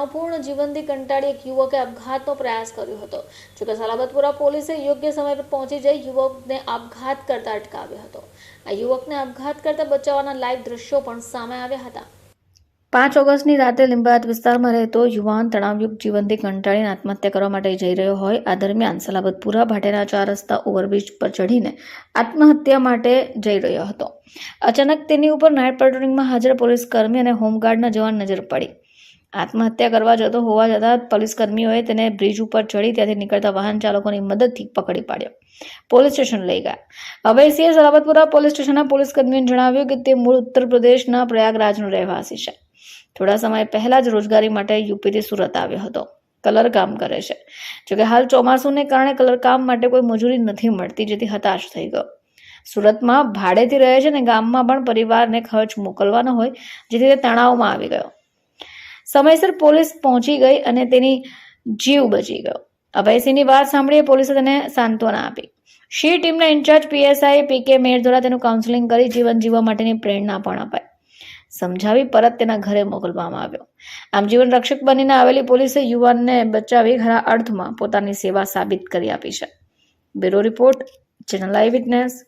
તણાવપૂર્ણ જીવનથી કંટાળી એક યુવકે આપઘાતનો પ્રયાસ કર્યો હતો. જોકે સલાબતપુરા પોલીસે યોગ્ય સમય પર પહોંચી જઈ યુવકને આપઘાત કરતા અટકાવ્યો હતો. આ યુવકને આપઘાત કરતા બચાવવાના લાઈવ દ્રશ્યો પણ સામે આવ્યા હતા. પાંચ ઓગસ્ટની રાતે લીંબાયત વિસ્તારમાં રહેતો યુવાન તણાવયુક્ત જીવનથી કંટાળીને આત્મહત્યા કરવા માટે જઈ રહ્યો હોય, આ દરમિયાન સલાબતપુરા ભાટેના ચાર રસ્તા ઓવરબ્રિજ પર ચઢીને આત્મહત્યા માટે જઈ રહ્યો હતો. અચાનક તેની ઉપર નાઇટ પેટ્રોલિંગમાં હાજર પોલીસ કર્મી અને હોમગાર્ડના જવાન નજર પડી. આત્મહત્યા કરવા જતો હોવા જતાં પોલીસ કર્મીઓએ તેને બ્રિજ ઉપર ચડી ત્યાંથી નીકળતા વાહન ચાલકોની મદદથી પકડી પાડ્યો. પોલીસ સ્ટેશન લઈ ગયા. અવૈસીએ સલાબતપુરા પોલીસ સ્ટેશનના પોલીસ કર્મીઓને જણાવ્યું કે તે મૂળ ઉત્તર પ્રદેશના પ્રયાગરાજનો રહેવાસી છે. થોડા સમય પહેલા જ રોજગારી માટે યુપીથી સુરત આવ્યો હતો. કલર કામ કરે છે. જોકે હાલ ચોમાસુને કારણે કલર કામ માટે કોઈ મજૂરી નથી મળતી, જેથી હતાશ થઈ ગયો. સુરતમાં ભાડેથી રહે છે ને ગામમાં પણ પરિવારને ખર્ચ મોકલવાનો હોય, જેથી તે તણાવમાં આવી ગયો. સમયસર પોલીસ પહોંચી ગઈ અને તેની જીવ બચી ગયો. અભયસિંહની વાત સાંભળીએ પોલીસે તેને સાંત્વના આપી. શી ટીમના ઇન્ચાર્જ પીએસઆઈ પી કે મેર દ્વારા તેનું કાઉન્સેલિંગ કરી જીવન જીવવા માટેની પ્રેરણા પણ અપાઈ. સમજાવી પરત તેના ઘરે મોકલવામાં આવ્યો. આમ જીવન રક્ષક બનીને આવેલી પોલીસે યુવાનને બચાવી ખરા અર્થમાં પોતાની સેવા સાબિત કરી આપી છે. Bureau report, channel eyewitness.